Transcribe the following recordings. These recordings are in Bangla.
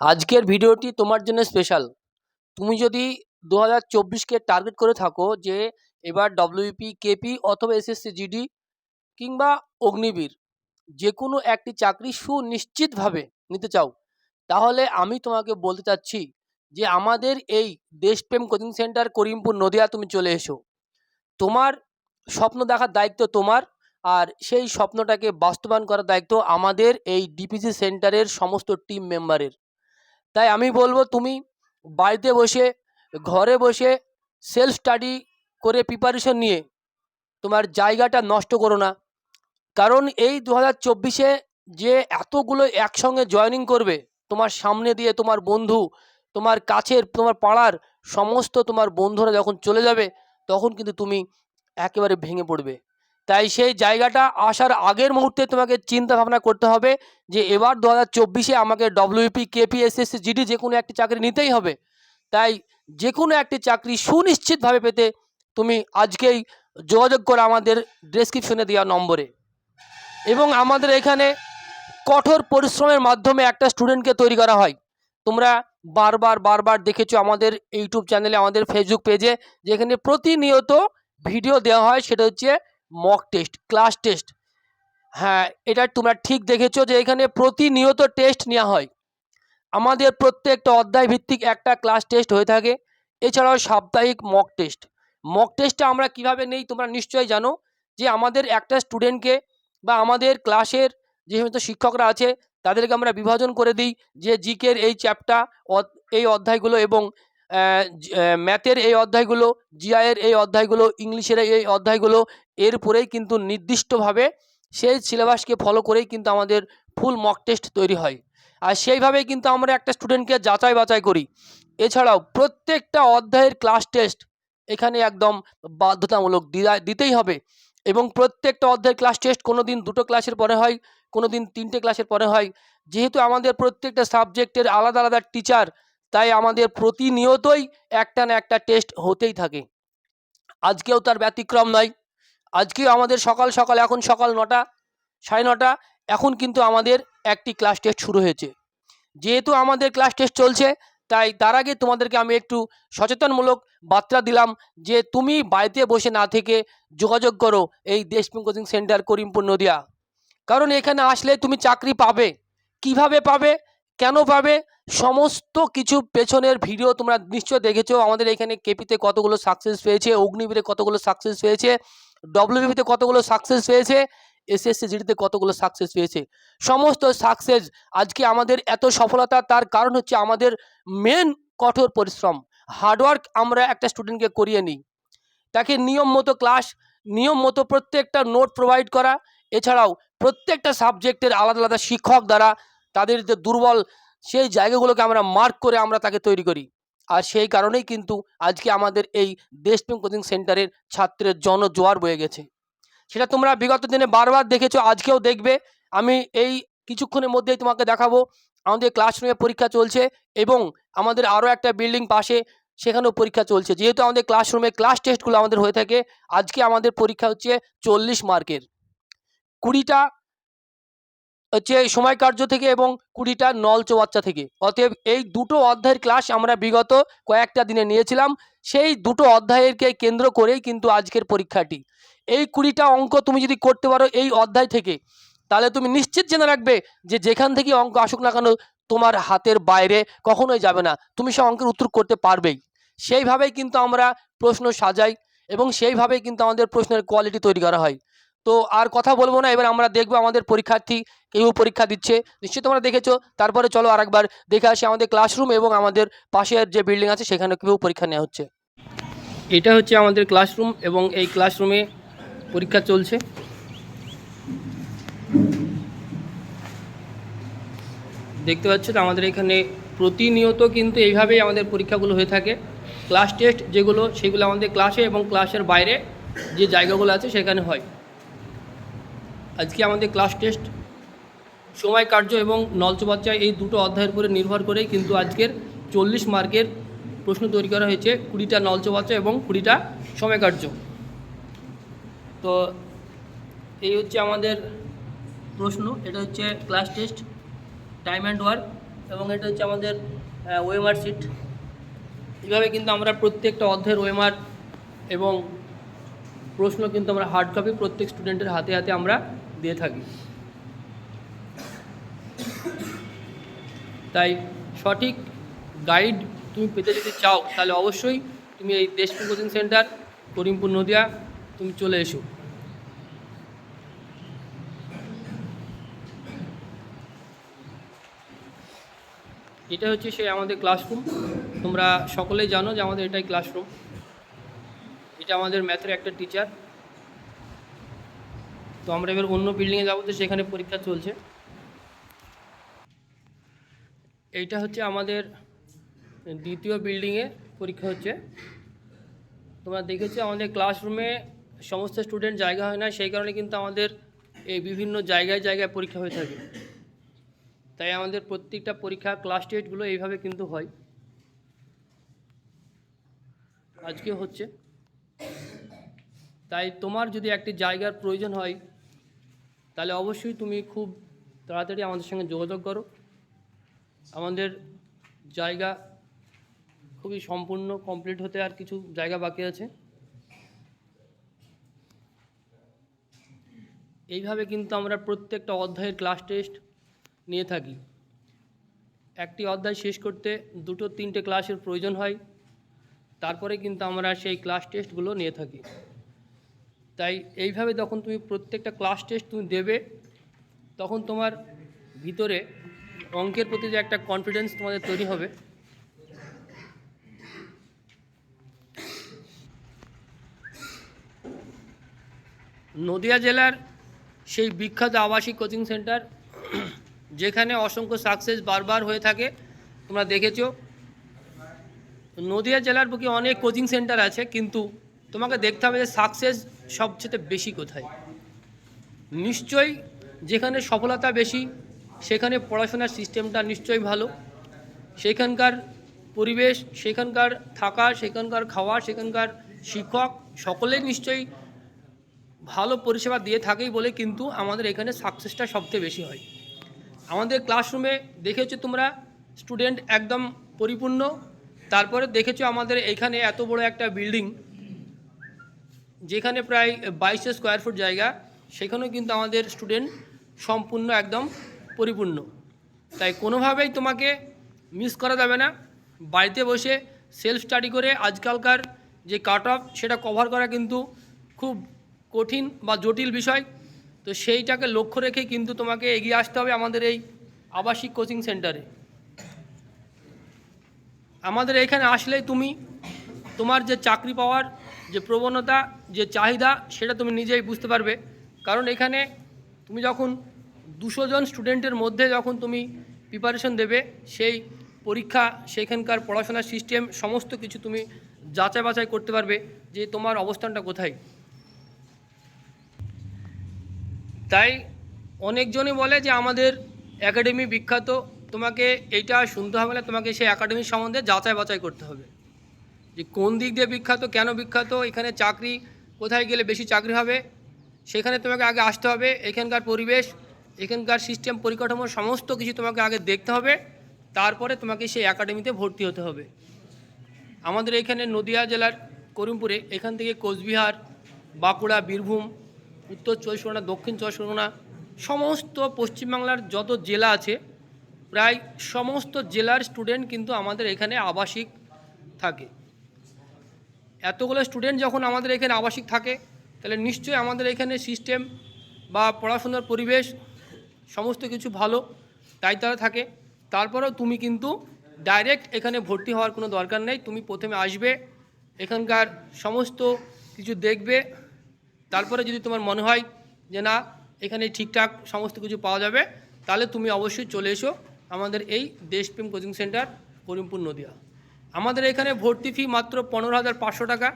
আজকের ভিডিওটি তোমার জন্য স্পেশাল তুমি যদি দু হাজার চব্বিশকে টার্গেট করে থাকো যে এবার ডব্লিউপি কেপি অথবা এসএসসি জিডি কিংবা অগ্নিবীর যে কোনো একটি চাকরি সুনিশ্চিতভাবে নিতে চাও, তাহলে আমি তোমাকে বলতে চাচ্ছি যে আমাদের এই দেশপ্রেম কোচিং সেন্টার করিমপুর, নদিয়া তুমি চলে এসো। তোমার স্বপ্ন দেখার দায়িত্ব তোমার আর সেই স্বপ্নটাকে বাস্তবায়ন করার দায়িত্ব আমাদের এই ডিপিসি সেন্টারের সমস্ত টিম মেম্বারের তাই আমি বলব তুমি বাড়িতে বসে, ঘরে বসে সেলফ স্টাডি করে প্রিপারেশন নিয়ে তোমার জায়গাটা নষ্ট করো না। কারণ এই দু হাজার চব্বিশে যে এতগুলো একসঙ্গে জয়েনিং করবে, তোমার সামনে দিয়ে তোমার বন্ধু, তোমার কাছের, তোমার পাড়ার সমস্ত তোমার বন্ধুরা যখন চলে যাবে, তখন কিন্তু তুমি একেবারে ভেঙে পড়বে। তাই সেই জায়গাটা আসার আগের মুহূর্তে তোমাকে চিন্তা ভাবনা করতে হবে যে এবার দু হাজার চব্বিশে আমাকে ডব্লিউপি কেপি এসএসসি জিডি যে কোনো একটি চাকরি নিতেই হবে। তাই যে কোনো একটি চাকরি সুনিশ্চিতভাবে পেতে তুমি আজকেই যোগাযোগ করো আমাদের ডেসক্রিপশনে দেওয়া নম্বরে। এবং আমাদের এখানে কঠোর পরিশ্রমের মাধ্যমে একটা স্টুডেন্টকে তৈরি করা হয়। তোমরা বারবার বারবার দেখেছ আমাদের ইউটিউব চ্যানেলে আমাদের ফেসবুক পেজে যেখানে প্রতিনিয়ত ভিডিও দেওয়া হয়, সেটা হচ্ছে মক টেস্ট ক্লাস টেস্ট হ্যাঁ এটা তোমরা ঠিক দেখেছ যে এখানে প্রতিনিয়ত টেস্ট নেওয়া হয়। আমাদের প্রত্যেকটা অধ্যায় ভিত্তিক একটা ক্লাস টেস্ট হয়ে থাকে। এছাড়াও সাপ্তাহিক মক টেস্ট মক টেস্টটা আমরা কীভাবে নেই তোমরা নিশ্চয়ই জানো যে আমাদের একটা স্টুডেন্টকে বা আমাদের ক্লাসের যে সমস্ত শিক্ষকরা আছে, তাদেরকে আমরা বিভাজন করে দিই যে জিকের এই চ্যাপ্টার এই অধ্যায়গুলো এবং ম্যাথের এই অধ্যায়গুলো জিআইয়ের এই অধ্যায়গুলো, ইংলিশের এই অধ্যায়গুলো এরপরেই কিন্তু নির্দিষ্টভাবে সেই সিলেবাসকে ফলো করেই কিন্তু আমাদের ফুল মক টেস্ট তৈরি হয়। আর সেইভাবেই কিন্তু আমরা একটা স্টুডেন্টকে যাচাই বাছাই করি। এছাড়াও প্রত্যেকটা অধ্যায়ের ক্লাস টেস্ট এখানে একদম বাধ্যতামূলক দিতেই হবে। এবং প্রত্যেকটা অধ্যায়ের ক্লাস টেস্ট কোনো দিন দুটো ক্লাসের পরে হয় কোনো দিন তিনটে ক্লাসের পরে হয়। যেহেতু আমাদের প্রত্যেকটা সাবজেক্টের আলাদা আলাদা টিচার তাই আমাদের প্রতিনিয়তই একটা না একটা টেস্ট হতেই থাকে। আজকেও তার ব্যতিক্রম নয়। আজকেও আমাদের সকাল সকাল, এখন সকাল নটা, সাড়ে নটা, এখন কিন্তু আমাদের একটি ক্লাস টেস্ট শুরু হয়েছে। যেহেতু আমাদের ক্লাস টেস্ট চলছে, তাই তার আগে তোমাদেরকে আমি একটু সচেতনমূলক বার্তা দিলাম যে তুমি বাড়িতে বসে না থেকে যোগাযোগ করো এই দেশপ্রেম কোচিং সেন্টার করিমপুর নদিয়া। কারণ এখানে আসলে তুমি চাকরি পাবে। কীভাবে পাবে? কেন পাবে? সমস্ত কিছু পেছনের ভিডিও তোমরা নিশ্চয় দেখেছ। আমাদের এখানে কেপিতে কতগুলো সাকসেস পেয়েছে অগ্নিবীরে কতগুলো সাকসেস পেয়েছে ডব্লিউবিতে কতগুলো সাকসেস পেয়েছে এসএসসি জিডিতে কতগুলো সাকসেস পেয়েছে সমস্ত সাকসেস আজকে আমাদের এত সফলতা, তার কারণ হচ্ছে আমাদের মেন কঠোর পরিশ্রম। হার্ডওয়ার্ক আমরা একটা স্টুডেন্টকে করিয়ে নিই। তাকে নিয়ম মতো ক্লাস নিয়ম মতো প্রত্যেকটা নোট প্রোভাইড করা। এছাড়াও প্রত্যেকটা সাবজেক্টের আলাদা আলাদা শিক্ষক দ্বারা তাদের যে দুর্বল সেই জায়গাগুলোকে আমরা মার্ক করে আমরা তাকে তৈরি করি। আর সেই কারণেই কিন্তু আজকে আমাদের এই দেশপ্রেম কোচিং সেন্টারের ছাত্রের জনজোয়ার বয়ে গেছে। সেটা তোমরা বিগত দিনে বারবার দেখেছ, আজকেও দেখবে। আমি এই কিছুক্ষণের মধ্যেই তোমাকে দেখাবো, আমাদের ক্লাসরুমে পরীক্ষা চলছে এবং আমাদের আরও একটা বিল্ডিং পাশে সেখানেও পরীক্ষা চলছে। যেহেতু আমাদের ক্লাসরুমে ক্লাস টেস্টগুলো আমাদের হয়ে থাকে, আজকে আমাদের পরীক্ষা হচ্ছে চল্লিশ মার্কের কুড়িটা হচ্ছে সময় কার্য থেকে এবং কুড়িটা নল চৌবাচ্চা থেকে। অতএব এই দুটো অধ্যায়ের ক্লাস আমরা বিগত কয়েকটা দিনে নিয়েছিলাম। সেই দুটো অধ্যায়েরকে কেন্দ্র করেই কিন্তু আজকের পরীক্ষাটি। এই কুড়িটা অঙ্ক তুমি যদি করতে পারো এই অধ্যায় থেকে, তাহলে তুমি নিশ্চিত জেনে রাখবে যে যেখান থেকে অঙ্ক আসুক না কেন তোমার হাতের বাইরে কখনোই যাবে না। তুমি সে অঙ্কের উত্তর করতে পারবেই। সেইভাবেই কিন্তু আমরা প্রশ্ন সাজাই এবং সেইভাবেই কিন্তু আমাদের প্রশ্নের কোয়ালিটি তৈরি করা হয়। তো আর কথা বলব না, এবার আমরা দেখব আমাদের পরীক্ষার্থী কেউ পরীক্ষা দিচ্ছে। নিশ্চয়ই তোমরা দেখেছ, তারপরে চলো আরেকবার দেখে আসি আমাদের ক্লাসরুম এবং আমাদের পাশের যে বিল্ডিং আছে, সেখানে কেউ পরীক্ষা নেওয়া হচ্ছে। এটা হচ্ছে আমাদের ক্লাসরুম এবং এই ক্লাসরুমে পরীক্ষা চলছে। দেখতে পাচ্ছ তো আমাদের এখানে প্রতিনিয়ত কিন্তু এইভাবেই আমাদের পরীক্ষাগুলো হয়ে থাকে। ক্লাস টেস্ট যেগুলো, সেগুলো আমাদের ক্লাসে এবং ক্লাসের বাইরে যে জায়গাগুলো আছে, সেখানে হয়। আজকে আমাদের ক্লাস টেস্ট সময় কার্য এবং নলচবাচ্চা এই দুটো অধ্যায়ের উপরে নির্ভর করেই কিন্তু আজকের চল্লিশ মার্কের প্রশ্ন তৈরি করা হয়েছে, কুড়িটা নলচবাচ্চা এবং কুড়িটা সময় কার্য। তো এই হচ্ছে আমাদের প্রশ্ন, এটা হচ্ছে class test time and work এবং এটা হচ্ছে আমাদের ওয়েমার সিট এইভাবে কিন্তু আমরা প্রত্যেকটা অধ্যায়ের ওয়েমার এবং প্রশ্ন কিন্তু আমরা হার্ড কপি প্রত্যেক স্টুডেন্টের হাতে হাতে আমরা দিয়ে থাকি। তাই সঠিক গাইড তুমি পেতে যদি চাও, তাহলে অবশ্যই তুমি এই দেশপুর কোচিং সেন্টার করিমপুর নদিয়া, তুমি চলে এসো। এটা হচ্ছে সেই আমাদের ক্লাসরুম তোমরা সকলেই জানো যে আমাদের এটাই ক্লাসরুম এটা আমাদের ম্যাথের একটা টিচার তো আমরা এবার অন্য বিল্ডিংয়ে যাব, তো সেখানে পরীক্ষা চলছে। এইটা হচ্ছে আমাদের দ্বিতীয় বিল্ডিংয়ে পরীক্ষা হচ্ছে। তোমরা দেখেছ, আমাদের ক্লাসরুমে সমস্ত স্টুডেন্ট জায়গা হয় না, সেই কারণে কিন্তু আমাদের এই বিভিন্ন জায়গায় জায়গায় পরীক্ষা হয়ে থাকে। তাই আমাদের প্রত্যেকটা পরীক্ষা ক্লাস টেস্টগুলো এইভাবে কিন্তু হয়। আজকে হচ্ছে। তাই তোমার যদি একটি জায়গার প্রয়োজন হয় তাহলে অবশ্যই তুমি খুব তাড়াতাড়ি আমাদের সঙ্গে যোগাযোগ করো। আমাদের জায়গা খুবই সম্পূর্ণ কমপ্লিট হতে আর কিছু জায়গা বাকি আছে। এইভাবে কিন্তু আমরা প্রত্যেকটা অধ্যায়ের ক্লাস টেস্ট নিয়ে থাকি। একটি অধ্যায় শেষ করতে দুটো, তিনটে ক্লাসের প্রয়োজন হয়। তারপরে কিন্তু আমরা সেই ক্লাস টেস্টগুলো নিয়ে থাকি। তাই এইভাবে যখন তুমি প্রত্যেকটা ক্লাস টেস্ট তুমি দেবে, তখন তোমার ভিতরে অঙ্কের প্রতি যে একটা কনফিডেন্স তোমাদের তৈরি হবে। নদিয়া জেলার সেই বিখ্যাত আবাসিক কোচিং সেন্টার যেখানে অসংখ্য সাকসেস বারবার হয়ে থাকে, তোমরা দেখেছ। নদিয়া জেলার বুকে অনেক কোচিং সেন্টার আছে, কিন্তু তোমাকে দেখতে হবে যে সাকসেস সবচেয়ে বেশি কোথায়? নিশ্চয়ই যেখানে সফলতা বেশি, সেখানে পড়াশোনার সিস্টেমটা নিশ্চয়ই ভালো। সেখানকার পরিবেশ, সেখানকার থাকা, সেখানকার খাওয়া, সেখানকার শিক্ষক সকলেই নিশ্চয়ই ভালো পরিষেবা দিয়ে থাকেই বলে কিন্তু আমাদের এখানে সাকসেসটা সবচেয়ে বেশি হয়। আমাদের ক্লাসরুমে দেখেছ তোমরা স্টুডেন্ট একদম পরিপূর্ণ। তারপরে দেখেছ আমাদের এখানে এত বড় একটা বিল্ডিং যেখানে প্রায় বাইশশো স্কোয়ার ফুট জায়গা, সেখানেও কিন্তু আমাদের স্টুডেন্ট সম্পূর্ণ একদম পরিপূর্ণ। তাই কোনোভাবেই তোমাকে মিস করা যাবে না। বাড়িতে বসে সেলফ স্টাডি করে আজকালকার যে কাট অফ সেটা কভার করা কিন্তু খুব কঠিন বা জটিল বিষয়। তো সেইটাকে লক্ষ্য রেখে কিন্তু তোমাকে এগিয়ে আসতে হবে আমাদের এই আবাসিক কোচিং সেন্টারে আমাদের এখানে আসলেই তুমি তোমার যে চাকরি পাওয়ার যে প্রবণতা, যে চাহিদা, সেটা তুমি নিজেই বুঝতে পারবে। কারণ এখানে তুমি যখন দুশো জন স্টুডেন্টের মধ্যে যখন তুমি প্রিপারেশন দেবে, সেই পরীক্ষা, সেখানকার পড়াশোনার সিস্টেম সমস্ত কিছু তুমি যাচাই বাছাই করতে পারবে যে তোমার অবস্থানটা কোথায়। তাই অনেকজনই বলে যে আমাদের একাডেমি বিখ্যাত, তোমাকে এইটা শুনতে হবে না, তোমাকে সেই একাডেমির সম্বন্ধে যাচাই বাছাই করতে হবে। যে কোন দিক দিয়ে বিখ্যাত, কেন বিখ্যাত, এখানে চাকরি কোথায় গেলে বেশি চাকরি হবে, সেখানে তোমাকে আগে আসতে হবে, এখানকার পরিবেশ, এখানকার সিস্টেম পরিকাঠামো, সমস্ত কিছু তোমাকে আগে দেখতে হবে, তারপরে তোমাকে সেই একাডেমিতে ভর্তি হতে হবে। আমাদের এখানে নদিয়া জেলার করিমপুরে, এখান থেকে কোচবিহার, বাঁকুড়া, বীরভূম, উত্তর চব্বিশ পরগনা, দক্ষিণ চব্বিশ পরগনা, সমস্ত পশ্চিমবাংলার যত জেলা আছে, প্রায় সমস্ত জেলার স্টুডেন্ট কিন্তু আমাদের এখানে আবাসিক থাকে। এতগুলো স্টুডেন্ট যখন আমাদের এখানে আবাসিক থাকে, তাহলে নিশ্চয়ই আমাদের এখানে সিস্টেম বা পড়াশোনার পরিবেশ সমস্ত কিছু ভালো, তাই তারা থাকে। তারপরেও তুমি কিন্তু ডাইরেক্ট এখানে ভর্তি হওয়ার কোনো দরকার নেই। তুমি প্রথমে আসবে, এখানকার সমস্ত কিছু দেখবে। তারপরে যদি তোমার মনে হয় যে না, এখানে ঠিকঠাক সমস্ত কিছু পাওয়া যাবে, তাহলে তুমি অবশ্যই চলে এসো আমাদের এই দেশপ্রেম কোচিং সেন্টার করিমপুর নদিয়া। আমাদের এখানে ভর্তি ফি মাত্র পনেরো হাজার পাঁচশো টাকা।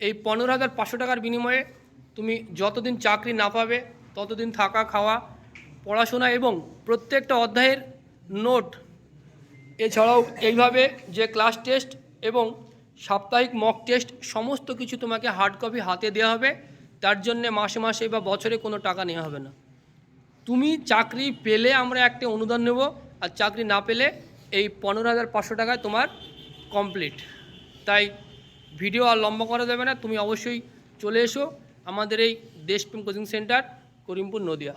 এই পনেরো হাজার পাঁচশো টাকার বিনিময়ে তুমি যতদিন চাকরি না পাবে, ততদিন থাকা, খাওয়া, পড়াশোনা এবং প্রত্যেকটা অধ্যায়ের নোট, এছাড়াও এইভাবে যে ক্লাস টেস্ট এবং সাপ্তাহিক মক টেস্ট সমস্ত কিছু তোমাকে হার্ড কপি হাতে দেওয়া হবে। তার জন্যে মাসে মাসে বা বছরে কোনো টাকা নেওয়া হবে না। তুমি চাকরি পেলে আমরা একটা অনুদান নেব, আর চাকরি না পেলে এই পনেরো হাজার পাঁচশো টাকায় তোমার কমপ্লিট তাই ভিডিও আর লম্বা করা যাবে না, তুমি অবশ্যই চলে এসো আমাদের এই দেশপ্রেম কোচিং সেন্টার করিমপুর নদিয়া।